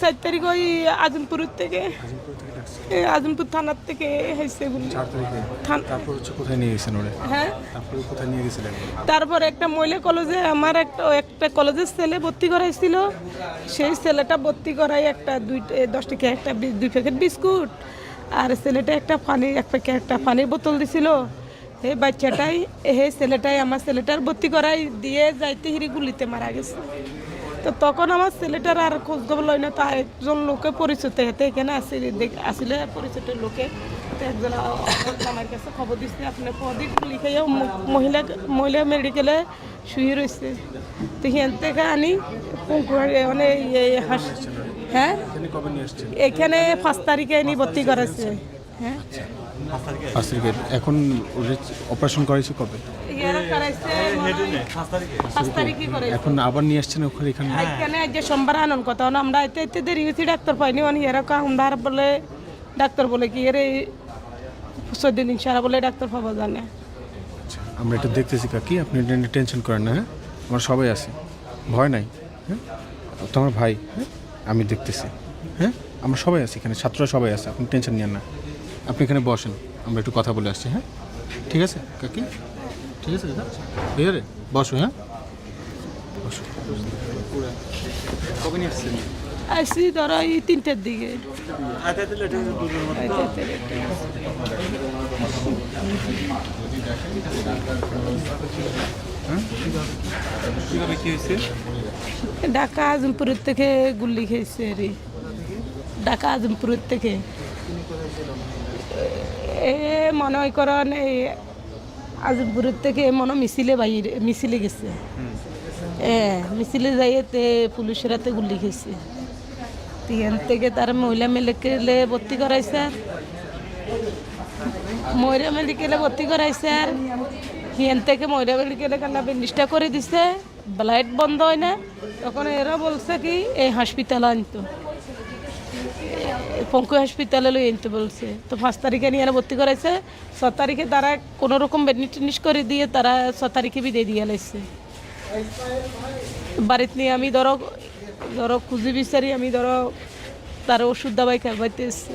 সাত তারিখে ওই আজমপুরের থেকে। আজমপুর থানার থেকে হয়েছে বলে। চার তারিখে? থান- তারপর হচ্ছে কোথায় নিয়ে গেছেন ওরে? হ্যাঁ? তারপরে কোথায় নিয়ে গেছিলেন? তারপর একটা মহিলা কলেজে আমার একটা একটা কলেজের ছেলে ভর্তি করাইছিল। সেই ছেলেটা ভর্তি করাই একটা দুই দশ টাকা একটা দুই প্যাকেট বিস্কুট আর ছেলেটা একটা পানি এক প্যাকেট একটা পানির বোতল দিছিল। এই বাচ্চাটাই এই ছেলেটাই আমার ছেলেটার ভর্তি করাই দিয়ে যাইতে হিরি গুলিতে মারা গেছে। তো তখন আমার ছেলেটার আর খোঁজ খবর লয় না তা একজন লোকে পরিচিত হেতে এখানে আসিল দেখ- আসিলে পরিচিত লোকে তো একজন আমার কাছে খবর দিচ্ছে আপনার পদিক লিখাইয়া মহিলা মহিলা মেডিকেলে শুয়ে রয়েছে তো হিয়ান থেকে আনি মানে এই হাস হ্যাঁ? এখানে পাঁচ তারিখে এনে ভর্তি করাচ্ছে হ্যাঁ? পাঁচ তারিখে এখন অপারেশন কবে? করাইছে হয় করাইছে। এখন আবার নিয়ে আসছেন ওখানে এখানে? এখানে যে সোমবার আনন্দ কথা হলো। আমরা এতে এতে দেরি হয়েছি ডাক্তার পাইনি মানে এরা আমরা বলে ডাক্তার বলে কি এর চোদ্দ দিন সারা বলে ডাক্তার পাওয়া জানে আচ্ছা, আমরা এটা দেখতেছি কাকি আপনি টেনশন করেন না হ্যাঁ? আমরা সবাই আছি। ভয় নাই হ্যাঁ? তো আমার ভাই হ্যাঁ? আমি দেখতেছি হ্যাঁ? আমরা সবাই আছি এখানে ছাত্ররা সবাই আছে আপনি টেনশন নিয়েন না। আপনি এখানে বসেন আমরা একটু কথা বলে আসছি হ্যাঁ? ঠিক আছে কাকি? ঠিক আছে দাদা? ঠিক আছে বসো হ্যাঁ? বসো। কবে নিয়ে আসছেন? আসছি ধরো এই তিনটের দিকে। আচ্ছা। কীভাবে কি হয়েছে? ঢাকা আজমপুরের থেকে গুল্লি খেয়েছে রে। ঢাকা আজমপুরের থেকে। এ মনে হয় করেন এই আজমপুরের থেকে মনে হয় মিছিলে বাইরে মিছিলে গেছে। এ মিছিলে যাইতে পুলিশের হাতে গুলি খেয়েছে। তিন থেকে তার মহিলা মেডিকেলে ভর্তি করাইছে। আর মহিলা মেডিকেলে ভর্তি করাইছে। আর হিয়ান থেকে মহিলা মেডিকেলে কান্না ব্যান্ডেজটা করে দিছে। ব্লাড বন্ধ হয় না। তখন এরা বলছে কি এই হসপিটাল আনতো। পঙ্কু হসপিটালে লই আনতে বলছে। তো পাঁচ তারিখে নিয়ে ভর্তি করাইছে ছ তারিখে তারা কোনো রকম টেন্ডিজ করে দিয়ে তারা ছ তারিখে বিদায় দিয়ে লাইছে বাড়িতে নিয়ে আমি ধরো ধরো খুঁজি বিচারি আমি ধরো তার ওষুধ দাবাই খাইতে এসছি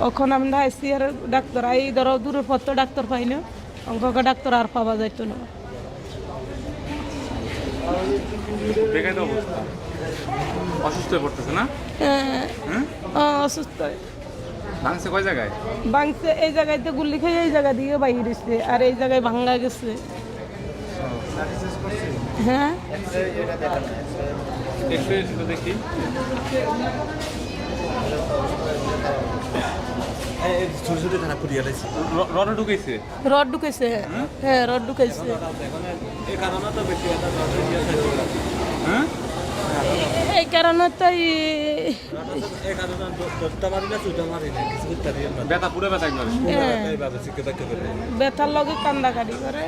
তখন আমরা আইসি আর ডাক্তার, এই ধরো দূরের তো ডাক্তার পাই না। অঙ্ক ডাক্তার আর পাওয়া যাইতো না। অসুস্থ হয়ে পড়তেছে না? হ্যাঁ, অসুস্থ ভাঙছে কয় জায়গায়? এই জায়গাতে গুল্লি খেয়ে এই জায়গা দিয়ে বাইরে এসছে আর এই জায়গায় ভাঙ্গা গেছে। হ্যাঁ? দেখি। রডে ঢুকেছে? রড ঢুকেছে হ্যাঁ রড ঢুকেছে। এই কারণে তো হ্যাঁ। ব্যথার লগে কান্দাকাটি করে।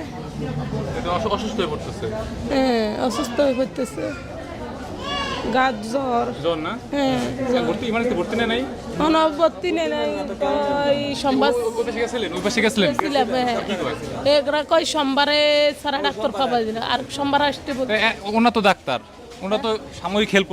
অসুস্থ হয়ে পড়তেছে। হ্যাঁ অসুস্থ হয়ে পড়তেছে। গাছ জ্বর। জ্বর না? হ্যাঁ ভর্তি ইমার্জেন্সি ভর্তি নেই নাই? অনবর্তী নেই নাই। তো সোমবার ওই পাশে গেছিলেন? ওই পাশে গেছিলেন? গেছিলাম হ্যাঁ। কই সোমবারে সারা ডাক্তার পাবা দিল। আর সোমবার আসতে এ- তো ডাক্তার। ওনারা তো সাময়িক হেল্প